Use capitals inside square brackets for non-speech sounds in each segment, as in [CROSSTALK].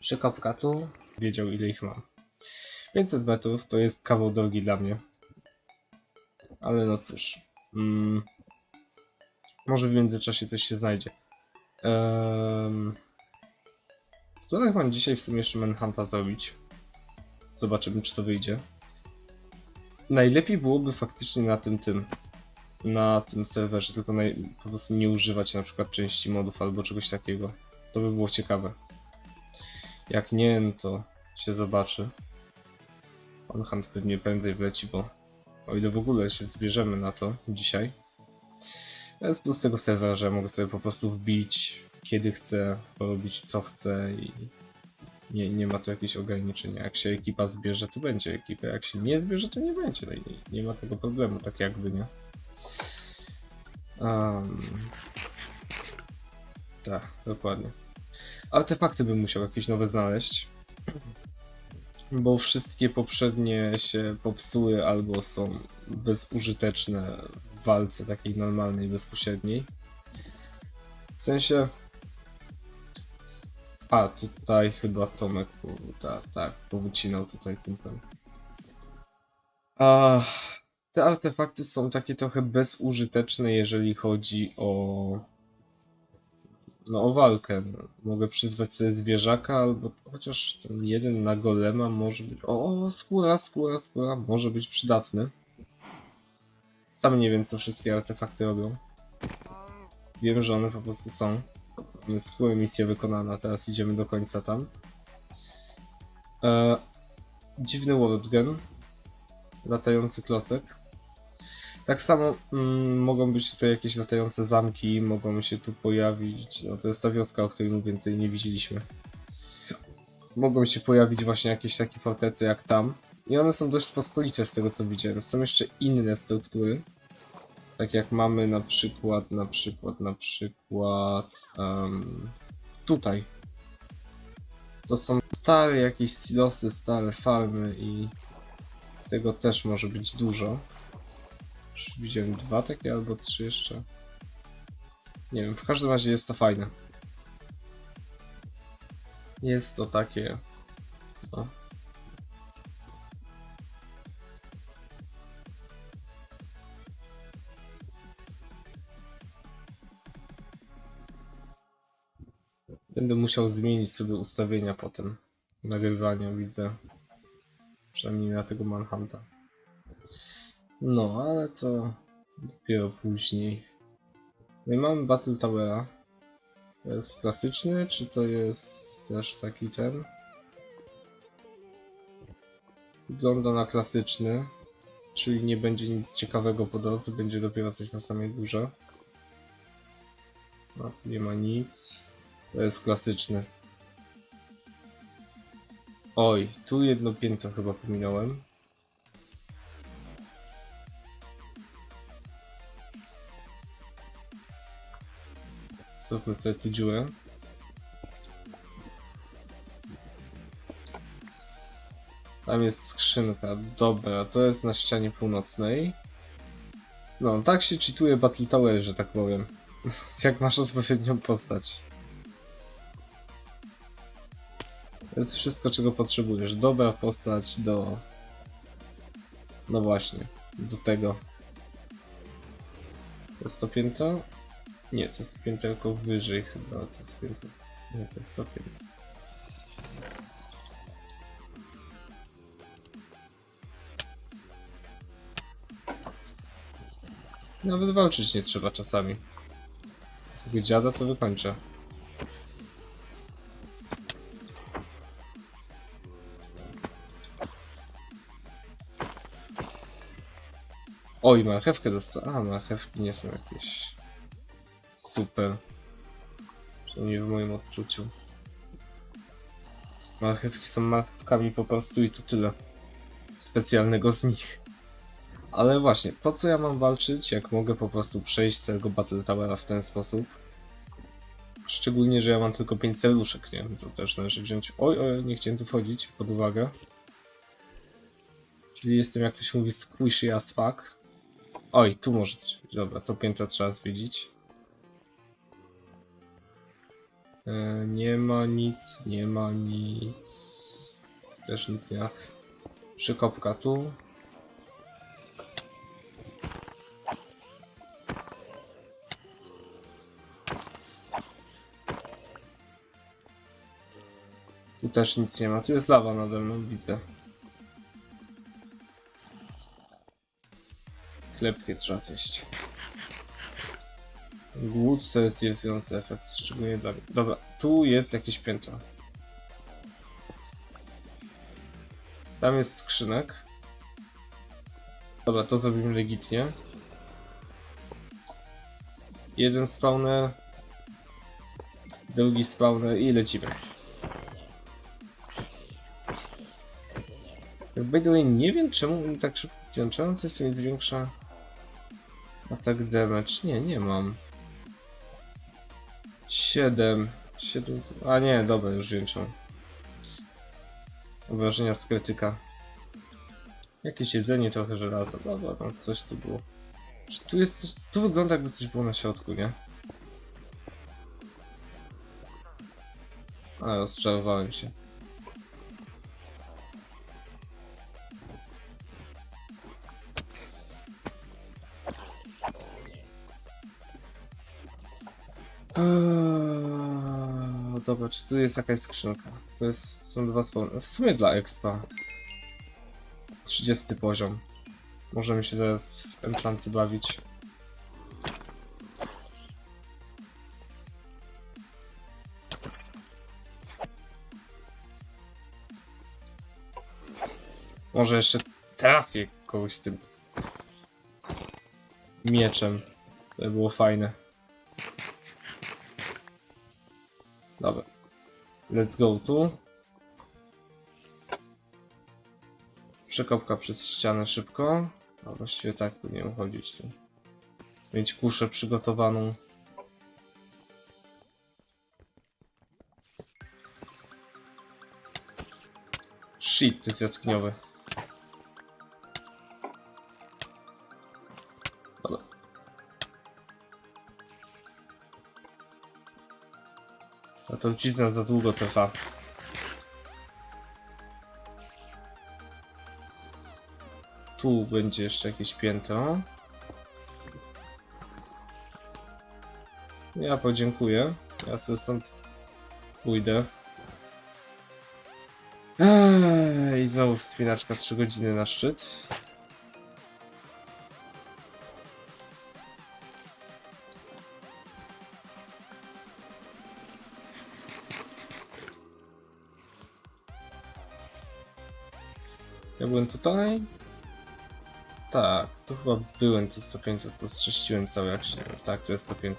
Przekopka tu. Wiedział ile ich mam. 500 metrów to jest kawał drogi dla mnie. Ale no cóż. Mm, może w międzyczasie coś się znajdzie. Um, w planach mam dzisiaj w sumie jeszcze Manhunta zrobić. Zobaczymy czy to wyjdzie. Najlepiej byłoby faktycznie na tym tym. Na tym serwerze, tylko po prostu nie używać na przykład części modów albo czegoś takiego. To by było ciekawe. Jak nie, no to się zobaczy. Manhunt pewnie prędzej wleci, bo o ile w ogóle się zbierzemy na to dzisiaj. To jest plus tego serwera, że mogę sobie po prostu wbić kiedy chcę, porobić co chcę i nie, nie ma tu jakichś ograniczenia. Jak się ekipa zbierze, to będzie ekipa. Jak się nie zbierze, to nie będzie. No nie, nie ma tego problemu, tak jakby, nie? Um, tak, dokładnie. Artefakty bym musiał jakieś nowe znaleźć. Bo wszystkie poprzednie się popsuły albo są bezużyteczne w walce takiej normalnej, bezpośredniej. W sensie. A, tutaj chyba Tomek tak, tak, powycinał tutaj kumpel. A, te artefakty są takie trochę bezużyteczne, jeżeli chodzi o. No, o walkę. Mogę przyzwać sobie zwierzaka, albo chociaż ten jeden na golema może być. O, o, skóra, skóra, skóra, może być przydatny. Sam nie wiem, co wszystkie artefakty robią. Wiem, że one po prostu są. Skóra misja wykonana, teraz idziemy do końca tam. E, dziwny Worldgen. Latający klocek. Tak samo mm, mogą być tutaj jakieś latające zamki, mogą się tu pojawić. No to jest ta wioska, o której my więcej nie widzieliśmy. Mogą się pojawić właśnie jakieś takie fortecy jak tam. I one są dość pospolite z tego co widziałem. Są jeszcze inne struktury. Tak jak mamy na przykład, na przykład, na przykład em, tutaj. To są stare jakieś silosy, stare farmy i tego też może być dużo. Już widziałem dwa takie albo trzy jeszcze. Nie wiem, w każdym razie jest to fajne. Jest to takie. No. Będę musiał zmienić sobie ustawienia potem. Nagrywania widzę. Przynajmniej na tego Manhunta. No, ale to dopiero później. I mamy Battle Towera. To jest klasyczny, czy to jest też taki ten? Wygląda na klasyczny, czyli nie będzie nic ciekawego po drodze, będzie dopiero coś na samej górze. A tu nie ma nic. To jest klasyczny. Oj, tu jedno piętro chyba pominąłem. Zróbmy sobie tu dziurę. Tam jest skrzynka. Dobra, to jest na ścianie północnej. No, tak się cheatuje Battle Tower, że tak powiem. [LAUGHS] Jak masz odpowiednią postać. To jest wszystko, czego potrzebujesz. Dobra postać do... No właśnie, do tego. Jest to piętro? Nie, to jest pięterko wyżej chyba, to jest piętro. Nie, to jest to piętro. Nawet walczyć nie trzeba czasami. Tego dziada to wykończę. Oj, marchewkę dostałem. A, marchewki nie są jakieś super. Przynajmniej w moim odczuciu. Marchewki są marchewkami po prostu i to tyle. Specjalnego z nich. Ale właśnie, po co ja mam walczyć, jak mogę po prostu przejść całego Battle Towera w ten sposób? Szczególnie, że ja mam tylko 5 serduszek, nie? To też należy wziąć... Oj, oj, nie chciałem tu wchodzić, pod uwagę. Czyli jestem, jak to się mówi, squishy as fuck. Oj, tu może coś. Dobra, to piętro trzeba zwiedzić. Nie ma nic, nie ma nic. Też nic nie ma. Przykopka tu. Tu też nic nie ma. Tu jest lawa nade mną, widzę. Chlebkie trzeba zjeść. Głód to jest irytujący efekt, szczególnie dla mnie. Dobra, tu jest jakieś piętro. Tam jest skrzynek. Dobra, to zrobimy legitnie. Jeden spawner. Drugi spawner i lecimy. By the way, nie wiem czemu on tak szybko czemu coś mi zwiększa atak damage. Nie, nie mam. 7. 7. A nie, dobra, już większą. Obrażenia z krytyka. Jakieś jedzenie, trochę żelaza. Dobra, no coś tu było. Tu jest coś... Tu wygląda jakby coś było na środku, nie? A, rozczarowałem się. Eee, dobra, czy tu jest jakaś skrzynka? To jest, są dwa spawny. W sumie dla expa. 30 poziom. Możemy się zaraz w enchanty bawić. Może jeszcze trafię kogoś tym mieczem. To by było fajne. Dobra. Let's go tu. Przekopka przez ścianę szybko. A właściwie tak powinien chodzić tu. Mieć kuszę przygotowaną. Shit, to jest jaskiniowy. Trucizna za długo trwa. Tu będzie jeszcze jakieś piętro. Ja podziękuję. Ja sobie stąd pójdę. Ej, I znowu wspinaczka 3 godziny na szczyt. Tutaj? Tak, to chyba byłem to 105, to strześciłem całe jak się. Tak, to jest 105.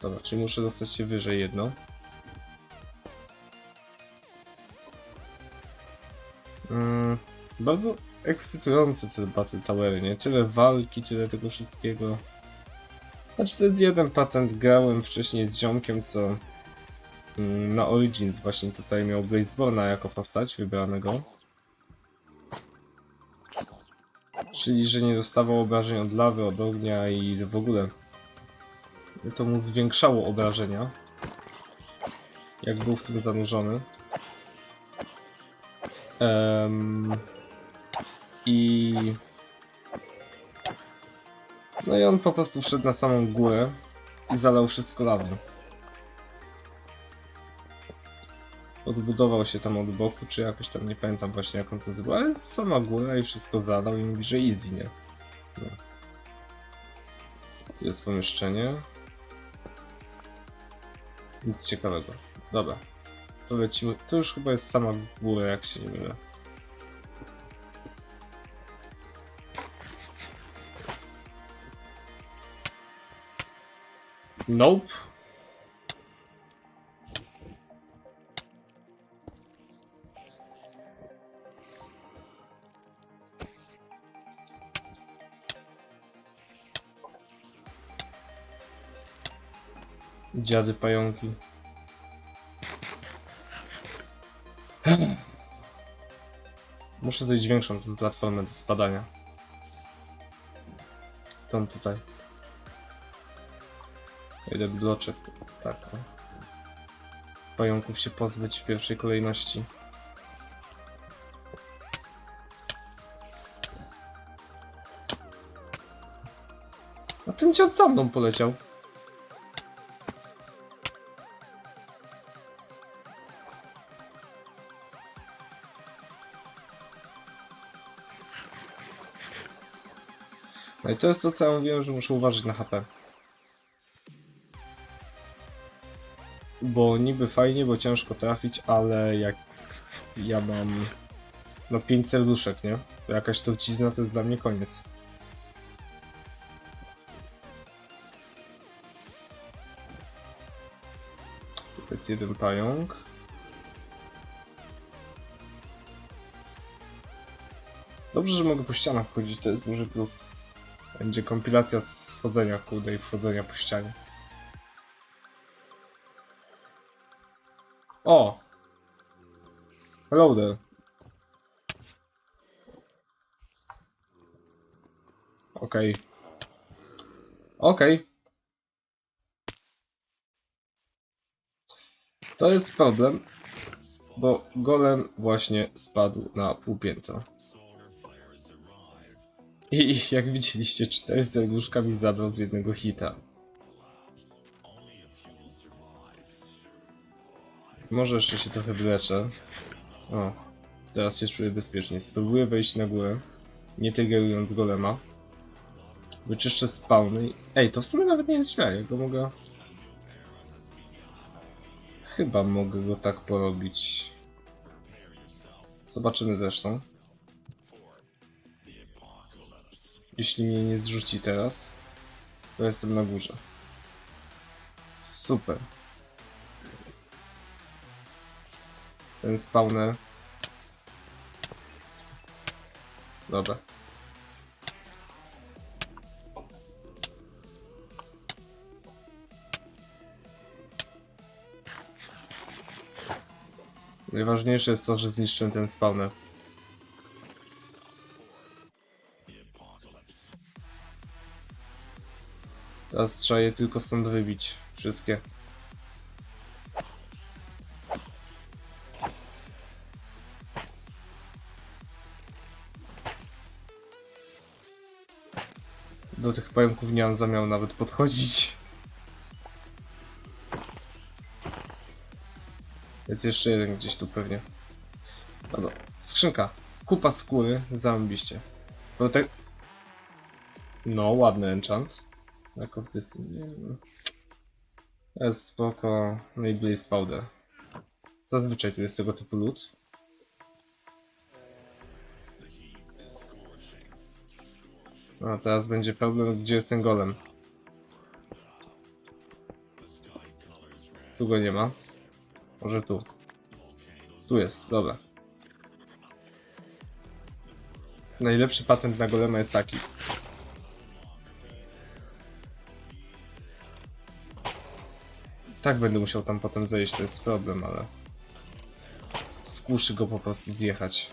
Dobra, czyli muszę dostać się wyżej jedno. Mm, bardzo ekscytujące te Battle Towery, nie? Tyle walki, tyle tego wszystkiego. Znaczy to jest jeden patent, grałem wcześniej z ziomkiem, co mm, na Origins właśnie tutaj miał Blazeborna jako postać wybranego. Czyli, że nie dostawał obrażeń od lawy, od ognia i w ogóle to mu zwiększało obrażenia. Jak był w tym zanurzony. Em, I... No i on po prostu wszedł na samą górę i zalał wszystko lawą. Odbudował się tam od boku, czy jakoś tam, nie pamiętam właśnie jak on to zrobił, ale sama góra i wszystko zadał i mówi, że easy, nie? No. Tu jest pomieszczenie. Nic ciekawego. Dobra. To lecimy. To już chyba jest sama góra, jak się nie mylę. Nope. Dziady pająki. [SIGHS] Muszę zrobić większą tę platformę do spadania. Tą tutaj. Ile bloczek, tak. Pająków się pozbyć w pierwszej kolejności. A ten dziad za mną poleciał. To jest to, co ja mówiłem, że muszę uważać na HP. Bo niby fajnie, bo ciężko trafić, ale jak ja mam no 5 serduszek, nie? To jakaś trucizna to jest dla mnie koniec. To jest jeden pająk. Dobrze, że mogę po ścianach chodzić, to jest duży plus. Będzie kompilacja z chodzenia kurde i wchodzenia po ścianie. O! Hello there. Okej. Okej. To jest problem, bo golem właśnie spadł na pół piętra. I jak widzieliście, cztery serduszka zabrał z jednego hita. Może jeszcze się trochę wyleczę. O, teraz się czuję bezpiecznie. Spróbuję wejść na górę, nie triggerując golema. Wyczyszczę spawny. Ej, to w sumie nawet nie jest źle, ja go mogę... Chyba mogę go tak porobić. Zobaczymy zresztą. Jeśli mnie nie zrzuci teraz, to jestem na górze. Super. Ten spawner. Dobra. Najważniejsze jest to, że zniszczyłem ten spawner. Teraz trzeba je tylko stąd wybić. Wszystkie. Do tych pająków nie mam zamiaru nawet podchodzić. Jest jeszcze jeden gdzieś tu pewnie. Dobra, skrzynka. Kupa skóry, zarąbiście. Protek... No, ładny enchant. Wiem. To jest spoko. No i Blaze Powder. Zazwyczaj to jest tego typu loot. A teraz będzie problem, gdzie jest ten golem. Tu go nie ma. Może tu. Tu jest, dobra. Najlepszy patent na golema jest taki. Tak będę musiał tam potem zejść, to jest problem, ale... Skuszy go po prostu zjechać.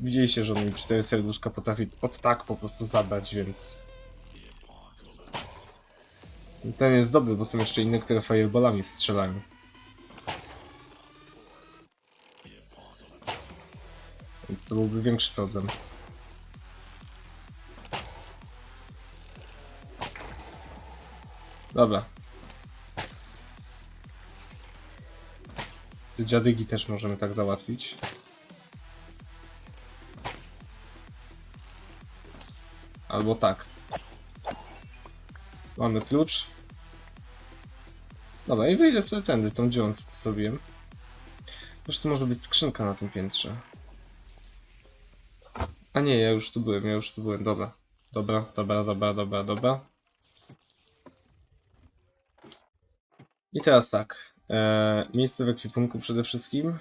Widzieliście, że on mi cztery serduszka potrafi od tak po prostu zabrać, więc... Ten jest dobry, bo są jeszcze inne, które fireballami strzelają. Więc to byłby większy problem. Dobra. Te dziadygi też możemy tak załatwić. Albo tak. Mamy klucz. Dobra, i wyjdę sobie tędy, tą dziurą, co zrobiłem. Zresztą może być skrzynka na tym piętrze. A nie, ja już tu byłem, ja już tu byłem, dobra. Dobra, dobra, dobra, dobra, dobra. I teraz tak. E, miejsce w ekwipunku przede wszystkim.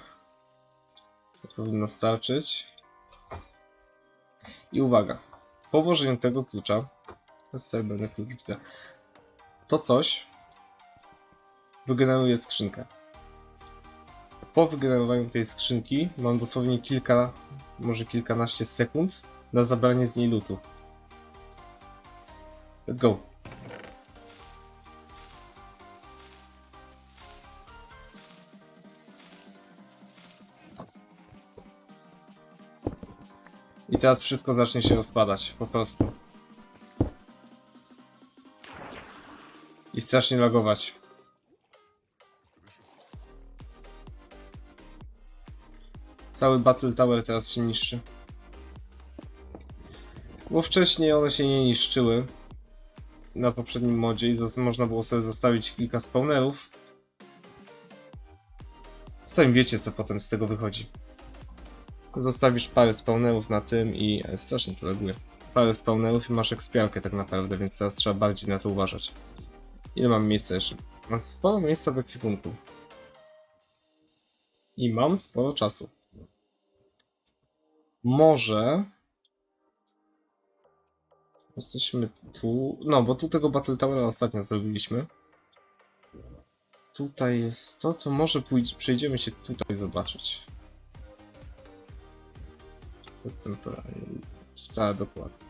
To powinno starczyć. I uwaga. Po włożeniu tego klucza. To jest klucz. To coś wygeneruje skrzynkę. Po wygenerowaniu tej skrzynki mam dosłownie kilka, może kilkanaście sekund na zabranie z niej lutu. Let's go. I teraz wszystko zacznie się rozpadać, po prostu. I strasznie lagować. Cały Battle Tower teraz się niszczy. Bo wcześniej one się nie niszczyły. Na poprzednim modzie i można było sobie zostawić kilka spawnerów. Sami wiecie co potem z tego wychodzi. Zostawisz parę spawnerów na tym i strasznie to laguje. Parę spawnerów i masz ekspiarkę tak naprawdę, więc teraz trzeba bardziej na to uważać. Ile mam miejsca jeszcze? Mam sporo miejsca w ekwipunku. I mam sporo czasu. Może... Jesteśmy tu... No, bo tu tego Battle Towera ostatnio zrobiliśmy. Tutaj jest to, to może pójdzie, przejdziemy się tutaj zobaczyć. Co temporalnie. Tak, dokładnie.